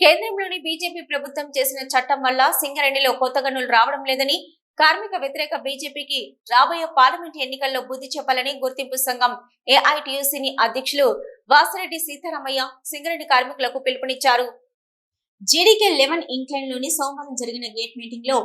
కేంద్రంలోని బీజేపీ ప్రభుత్వం చేసిన చట్టం వల్ల సింగరేణిలో కొత్త గనులు రావడం లేదని కార్మిక వ్యతిరేక బీజేపీకి రాబోయే పార్లమెంట్ ఎన్నికల్లో బుద్ధి చెప్పాలని గుర్తింపు సంఘం ఏఐటియుసిని అధ్యక్షులు వాసిరెడ్డి సీతారామయ్య సింగరేణి కార్మికులకు పిలుపునిచ్చారు. జీడీకే లెవెన్ ఇంగ్లాండ్లోని సోమవారం జరిగిన గేట్ మీటింగ్లో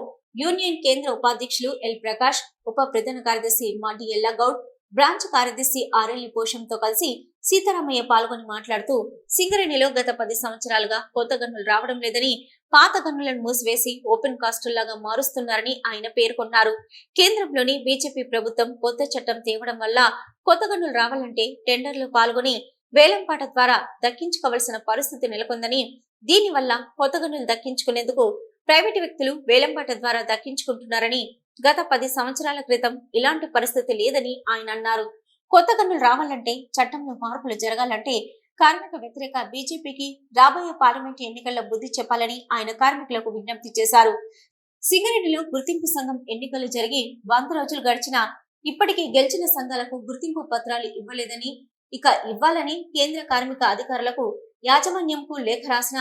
యూనియన్ కేంద్ర ఉపాధ్యక్షులు ఎల్ ప్రకాష్ ఉప ప్రధాన కార్యదర్శి మాటి ఎల్లగౌడ్ బ్రాంచ్ కార్యదర్శి ఆర్ఎల్ పోషంతో కలిసి సీతారామయ్య పాల్గొని మాట్లాడుతూ సింగరేణిలో గత పది సంవత్సరాలుగా కొత్త గన్నులు రావడం లేదని పాత గన్నులను మూసివేసి ఓపెన్ కాస్టుల్లాగా మారుస్తున్నారని ఆయన పేర్కొన్నారు. కేంద్రంలోని బీజేపీ ప్రభుత్వం కొత్త చట్టం తేవడం వల్ల కొత్త గన్నులు రావాలంటే టెండర్లు పాల్గొని వేలంపాట ద్వారా దక్కించుకోవలసిన పరిస్థితి నెలకొందని దీనివల్ల కొత్త గన్నులు దక్కించుకునేందుకు ప్రైవేటు వ్యక్తులు వేలంపాట ద్వారా దక్కించుకుంటున్నారని గత పది సంవత్సరాల క్రితం ఇలాంటి పరిస్థితి లేదని ఆయన అన్నారు. కొత్త గనులు రావాలంటే చట్టంలో మార్పులు జరగాలంటే కార్మిక వ్యతిరేక బీజేపీకి రాబోయే పార్లమెంట్ ఎన్నికల్లో బుద్ధి చెప్పాలని ఆయన కార్మికులకు విజ్ఞప్తి చేశారు. సింగరేణిలో గుర్తింపు సంఘం ఎన్నికలు జరిగి వంద రోజులు గడిచినా ఇప్పటికీ గెలిచిన సంఘాలకు గుర్తింపు పత్రాలు ఇవ్వలేదని ఇక ఇవ్వాలని కేంద్ర కార్మిక అధికారులకు యాజమాన్యంకు లేఖ రాసిన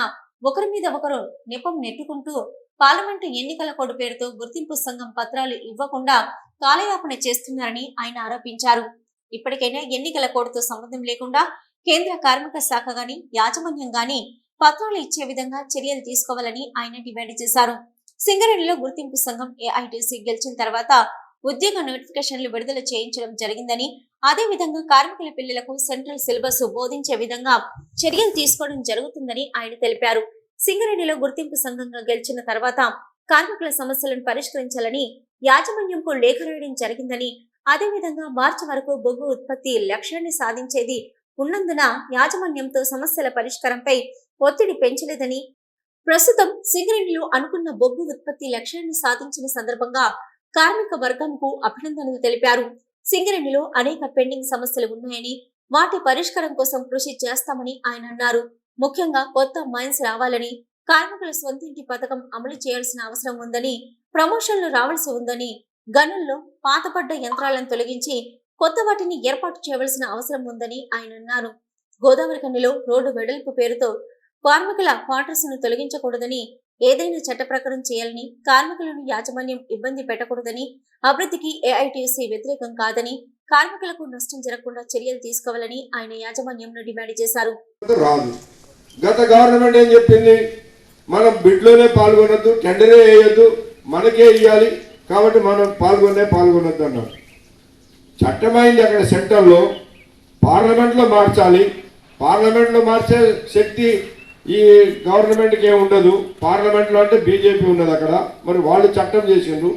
ఒకరి మీద ఒకరు నెపం నెట్టుకుంటూ పార్లమెంటు ఎన్నికల కోడ్ పేరుతో గుర్తింపు సంఘం పత్రాలు ఇవ్వకుండా కాలయాపన చేస్తున్నారని ఆయన ఆరోపించారు. ఇప్పటికైనా ఎన్నికల కోడ్తో సంబంధం లేకుండా కేంద్ర కార్మిక శాఖ గాని యాజమాన్యం గాని పత్రాలు ఇచ్చే విధంగా చర్యలు తీసుకోవాలని ఆయన డిమాండ్ చేశారు. సింగరేణిలో గుర్తింపు సంఘం ఏఐటీసీ గెలిచిన తర్వాత ఉద్యోగ నోటిఫికేషన్లు విడుదల చేయించడం జరిగిందని అదే విధంగా కార్మికుల పిల్లలకు సెంట్రల్ సిలబస్ బోధించే విధంగా చర్యలు తీసుకోవడం జరుగుతుందని ఆయన తెలిపారు. సింగరేణిలో గుర్తింపు సంఘంగా గెలిచిన తర్వాత కార్మికుల సమస్యలను పరిష్కరించాలని యాజమాన్యంకు లేఖ రాయడం జరిగిందని అదేవిధంగా మార్చి వరకు బొగ్గు ఉత్పత్తి లక్ష్యాన్ని సాధించేది ఉన్నందున యాజమాన్యంతో సమస్యల పరిష్కారంపై ఒత్తిడి పెంచలేదని ప్రస్తుతం సింగరేణిలో అనుకున్న బొగ్గు ఉత్పత్తి లక్ష్యాన్ని సాధించిన సందర్భంగా కార్మిక వర్గంకు అభినందనలు తెలిపారు. సింగరేణిలో అనేక పెండింగ్ సమస్యలు ఉన్నాయని వాటి పరిష్కారం కోసం కృషి చేస్తామని ఆయన అన్నారు. ముఖ్యంగా కొత్త మైన్స్ రావాలని కార్మికుల సొంతింటి పథకం అమలు చేయాల్సిన అవసరం ఉందని ప్రమోషన్లు రావాల్సి ఉందని గనుల్లో పాతపడ్డ యంత్రాలను తొలగించి కొత్త వాటిని ఏర్పాటు చేయవలసిన అవసరం ఉందని ఆయన అన్నారు. గోదావరి కన్నిలో రోడ్డు వెడల్పు పేరుతో కార్మికుల క్వార్టర్స్ను తొలగించకూడదని ఏదైనా చట్ట ప్రకారం చేయాలని కార్మికులను యాజమాన్యం ఇబ్బంది పెట్టకూడదని అభివృద్ధికి ఏఐటీసీ వ్యతిరేకం కాదని కార్మికులకు నష్టం జరగకుండా చర్యలు తీసుకోవాలని ఆయన యాజమాన్యంను డిమాండ్ చేశారు. గత గవర్నమెంట్ ఏం చెప్పింది? మనం బిడ్లోనే పాల్గొనొద్దు టెండరే వేయొద్దు మనకే ఇవ్వాలి కాబట్టి మనం పాల్గొనే పాల్గొనొద్దు అన్నారు చట్టమైంది అక్కడ సెంటర్లో పార్లమెంట్లో మార్చాలి. పార్లమెంట్లో మార్చే శక్తి ఈ గవర్నమెంట్కి ఏమి ఉండదు. పార్లమెంట్లో అంటే బీజేపీ ఉన్నది అక్కడ. మరి వాళ్ళు చట్టం చేసిండ్రు.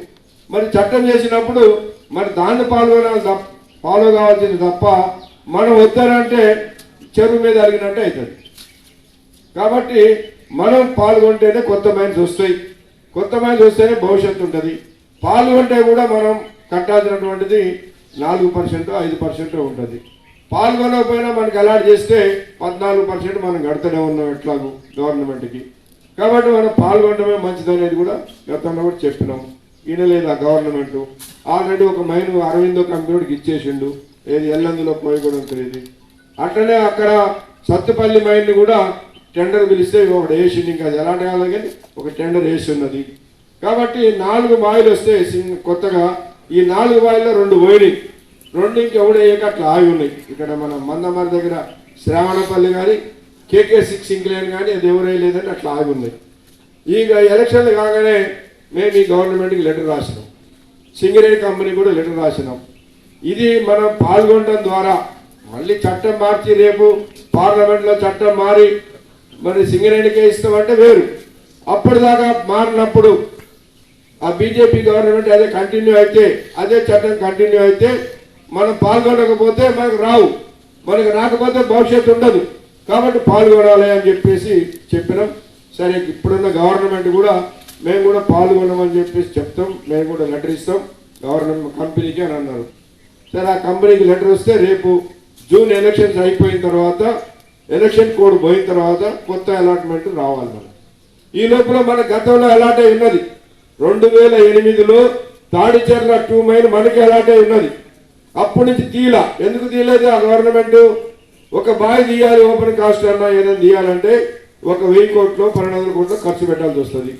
మరి చట్టం చేసినప్పుడు మరి దాన్ని పాల్గొనాలి తప్ప ఫాలో కావాల్సింది తప్ప మనం వద్దనంటే చెరువు మీద అరిగినట్టే అవుతుంది కాబట్టి మనం పాల్గొంటేనే కొత్త మైన్స్ వస్తాయి. కొత్త మైన్స్ వస్తేనే భవిష్యత్తు ఉంటుంది. పాల్గొంటే కూడా మనం కట్టాల్సినటువంటిది నాలుగు పర్సెంట్ ఐదు పర్సెంట్ ఉంటుంది. పాల్గొనకపోయినా మనకి అలాట్ చేస్తే పద్నాలుగు పర్సెంట్ మనం కడుతూనే ఉన్నాం ఎట్లాగూ గవర్నమెంట్కి. కాబట్టి మనం పాల్గొనడమే మంచిదనేది కూడా గతంలో కూడా చెప్పినాం. వినలేదు ఆ గవర్నమెంట్? ఆల్రెడీ ఒక మైన్ అరవిందో కంపెనీకి ఇచ్చేసిండు. ఏది ఎల్లందులో పోయి కూడా తెలియదు. అట్లనే అక్కడ సత్తుపల్లి మైన్ కూడా టెండర్ పిలిస్తే ఒకటి వేసింది ఇంకా అది ఎలాంటి కానీ ఒక టెండర్ వేసి ఉన్నది కాబట్టి నాలుగు బాయిలు వస్తే కొత్తగా ఈ నాలుగు బాయిల్లో రెండు పోయినాయి. రెండు ఇంకెవడు వేయక అట్లా ఆగి ఉన్నాయి. ఇక్కడ మన మందమర దగ్గర శ్రావణపల్లి కానీ కేకే సిక్స్ ఇంక్లేన్ కానీ అది ఎవరే లేదని అట్లా ఆగి ఉన్నాయి. ఇక ఎలక్షన్లు కాగానే మేము ఈ గవర్నమెంట్కి లెటర్ రాసినాం. సింగరేణి కంపెనీ కూడా లెటర్ రాసినాం. ఇది మనం పాల్గొనడం ద్వారా మళ్ళీ చట్టం మార్చి రేపు పార్లమెంట్లో చట్టం మారి మరి సింగరేణికే ఇస్తామంటే వేరు. అప్పటిదాకా మారినప్పుడు ఆ బీజేపీ గవర్నమెంట్ అదే కంటిన్యూ అయితే అదే చట్టం కంటిన్యూ అయితే మనం పాల్గొనకపోతే మనకు రావు. మనకు రాకపోతే భవిష్యత్తు ఉండదు. కాబట్టి పాల్గొనాలి అని చెప్పేసి చెప్పినాం. సరే ఇప్పుడున్న గవర్నమెంట్ కూడా మేము కూడా పాల్గొనమని చెప్పేసి చెప్తాం. మేము కూడా లెటర్ ఇస్తాం. గవర్నమెంట్ కంపెనీకి అని అన్నారు. సరే ఆ కంపెనీకి లెటర్ వస్తే రేపు జూన్ ఎలక్షన్స్ అయిపోయిన తర్వాత ఎలక్షన్ కోడ్ పోయిన తర్వాత కొత్త అలాట్మెంట్ రావాలి మనం. ఈ లోపల మన గతంలో అలాటే ఉన్నది. రెండు వేల ఎనిమిదిలో తాడిచెర్ల టూ మైన్ మనకి అలాగే ఉన్నది. అప్పటి నుంచి తీల. ఎందుకు తీయలేదు ఆ గవర్నమెంట్? ఒక బావి తీయాలి ఓపెన్ కాస్ట్ అన్నా ఏదైనా తీయాలంటే ఒక వెయ్యి కోట్లు పన్నెండు వందల కోట్లు ఖర్చు పెట్టాల్సి వస్తుంది.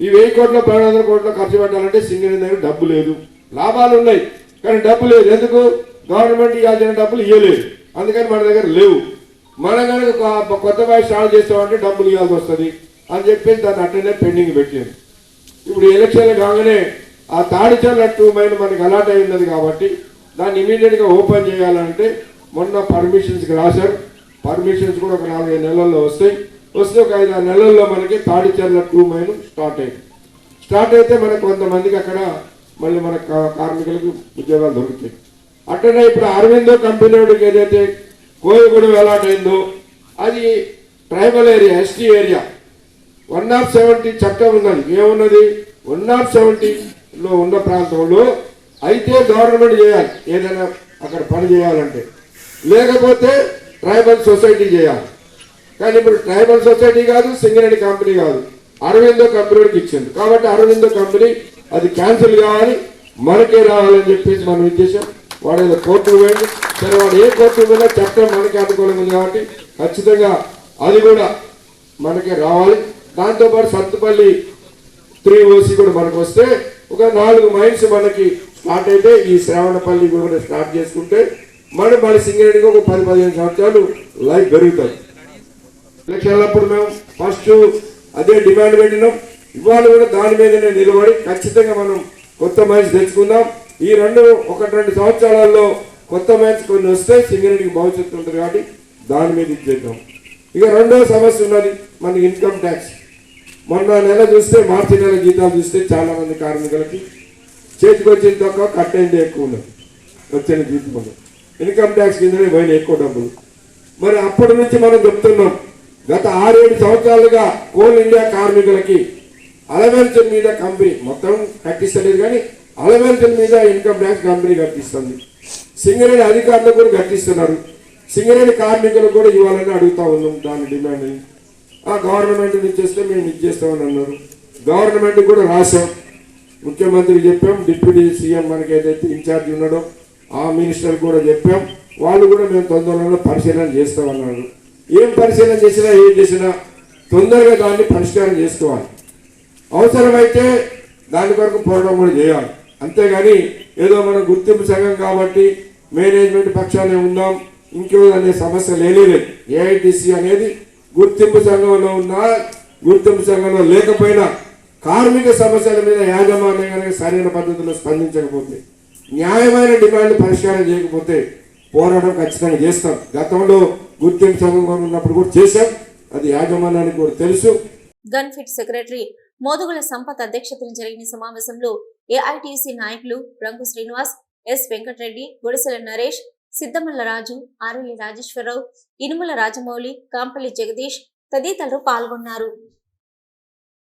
ఈ వెయ్యి కోట్ల పన్నెండు వందల కోట్లు ఖర్చు పెట్టాలంటే సింగిల్ దగ్గర డబ్బు లేదు. లాభాలు ఉన్నాయి కానీ డబ్బు లేదు. ఎందుకు? గవర్నమెంట్ ఇవ్వాల్సిన డబ్బులు ఇవ్వలేదు అందుకని మన దగ్గర లేవు. మనం కనుక కొత్త బావి స్టార్ట్ చేస్తామంటే డబ్బులు ఇవ్వాల్సి వస్తుంది అని చెప్పేసి దాన్ని అట్టనే పెండింగ్ పెట్టాను ఇప్పుడు ఎలక్షన్లు కాగానే ఆ తాడిచర్ల టూ మైల్ మనకి అలాట్ అయినది ఉన్నది కాబట్టి దాన్ని ఇమీడియట్గా ఓపెన్ చేయాలంటే మొన్న పర్మిషన్స్ రాశారు. పర్మిషన్స్ కూడా ఒక నాలుగైదు నెలల్లో వస్తాయి. వస్తే ఒక ఐదు ఆరు నెలల్లో మనకి తాడిచర్ల టూ మైల్ స్టార్ట్ అయింది స్టార్ట్ అయితే మనకు కొంతమందికి అక్కడ మళ్ళీ మన కార్మికులకు ఉద్యోగాలు దొరుకుతాయి. అట్లనే ఇప్పుడు అరవిందో కంపెనీ వాడికి ఏదైతే కోయగూడెం అలాట్ అయిందో అది tribal area ST area one not seventy చట్టం ఉన్నది. ఏమున్నది? వన్ నాట్ సెవెంటీలో ఉన్న ప్రాంతంలో అయితే గవర్నమెంట్ చేయాలి. ఏదైనా అక్కడ పని చేయాలంటే. లేకపోతే ట్రైబల్ సొసైటీ చేయాలి. కానీ ఇప్పుడు ట్రైబల్ సొసైటీ కాదు సింగరేణి కంపెనీ కాదు. అరవిందో కంపెనీకి ఇచ్చింది. కాబట్టి అరవిందో కంపెనీ అది క్యాన్సిల్ కావాలి. మనకే రావాలని చెప్పేసి మనం ఇచ్చేసాం వాడు ఏదో కోర్టుకు పోయింది సరే వాడు ఏ కోర్టు పోయినా చట్టం మనకి అనుకూలంగా ఉంది కాబట్టి ఖచ్చితంగా అది కూడా మనకే రావాలి. దాంతోపాటు సత్తుపల్లి త్రీ ఓసీ కూడా మనకు వస్తే ఒక నాలుగు మైల్స్ మనకి స్టార్ట్ అయితే ఈ శ్రావణపల్లి కూడా స్టార్ట్ చేసుకుంటే మన మన సింగరేణికి ఒక పది పదిహేను సంవత్సరాలు లైఫ్ పెరుగుతుంది ఎలక్షన్లప్పుడు మేము ఫస్ట్ అదే డిమాండ్ పెట్టినాం. ఇవాళ కూడా దాని మీదనే నిలబడి ఖచ్చితంగా మనం కొత్త మైన్స్ తెచ్చుకుందాం. ఈ రెండు ఒకటి రెండు సంవత్సరాలలో కొత్త మైన్స్ కొన్ని వస్తే సింగరేణికి భవిష్యత్తు ఉంటుంది కాబట్టి దాని మీద ఇచ్చేద్దాం ఇక రెండో సమస్య ఉన్నది మన ఇన్కమ్ ట్యాక్స్ మొన్న నెల చూస్తే మార్చి నెల జీతాలు చూస్తే చాలా మంది కార్మికులకి చేతికి వచ్చిన తక్కువ కట్టేది ఎక్కువ ఉన్నది వచ్చిన జీతం ఇన్కమ్ ట్యాక్స్ కిందనే పోయిన ఎక్కువ డబ్బులు. మరి అప్పటి నుంచి మనం చెప్తున్నాం గత ఆరేడు సంవత్సరాలుగా కోల్ ఇండియా కార్మికులకి అలవెల్చన్ మీద కంపెనీ మొత్తం కట్టిస్తలేదు కానీ అలవెల్చన్ మీద ఇన్కమ్ ట్యాక్స్ కంపెనీ కట్టిస్తుంది. సింగరేణి అధికారులు కూడా కట్టిస్తున్నారు. సింగరేణి కార్మికులు కూడా ఇవ్వాలని అడుగుతా ఉన్నాం. దాని డిమాండ్ ఆ గవర్నమెంట్ నుంచి వస్తే మేము ఇచ్చేస్తామని అన్నారు. గవర్నమెంట్ కూడా రాశాం. ముఖ్యమంత్రికి చెప్పాం డిప్యూటీ సీఎం మనకి ఏదైతే ఇన్ఛార్జ్ ఉన్నాడో ఆ మినిస్టర్ కూడా చెప్పాం. వాళ్ళు కూడా మేము తొందరలో పరిశీలన చేస్తామన్నారు. ఏం పరిశీలన చేసినా ఏం చేసినా తొందరగా దాన్ని పరిష్కారం చేసుకోవాలి. అవసరమైతే దాని కొరకు పోరాటం కూడా చేయాలి. అంతేగాని ఏదో మనం గుర్తింపు సంఘం కాబట్టి మేనేజ్మెంట్ పక్షానే ఉందాం ఇంకేదో అనే సమస్య లేలేదు ఏఐటిసి అనేది గుర్తింపు సంఘంలో ఉన్నా గుర్తింపు సంఘంలో లేకపోయినా కార్మిక సమస్యల మీద యాజమాన్యం సరైన పద్ధతిలో స్పందించకపోతే న్యాయమైన డిమాండ్ పరిష్కారం చేయకపోతే పోరాటం ఖచ్చితంగా చేస్తాం. గతంలో గుర్తింపు సంఘం ఉన్నప్పుడు కూడా చేశాం. అది యాజమాన్యానికి కూడా తెలుసు. గన్ఫిట్ సెక్రటరీ మోదుగుల సంపత్ అధ్యక్షతన జరిగిన సమావేశంలో ఏఐటిసి నాయకులు రంగు శ్రీనివాస్ ఎస్ వెంకటరెడ్డి గుడిసెల నరేష్ సిద్దమల్ల రాజు ఆరెల్లి రాజేశ్వరరావు ఇనుముల రాజమౌళి కాంపల్లి జగదీష్ తదితరులు పాల్గొన్నారు.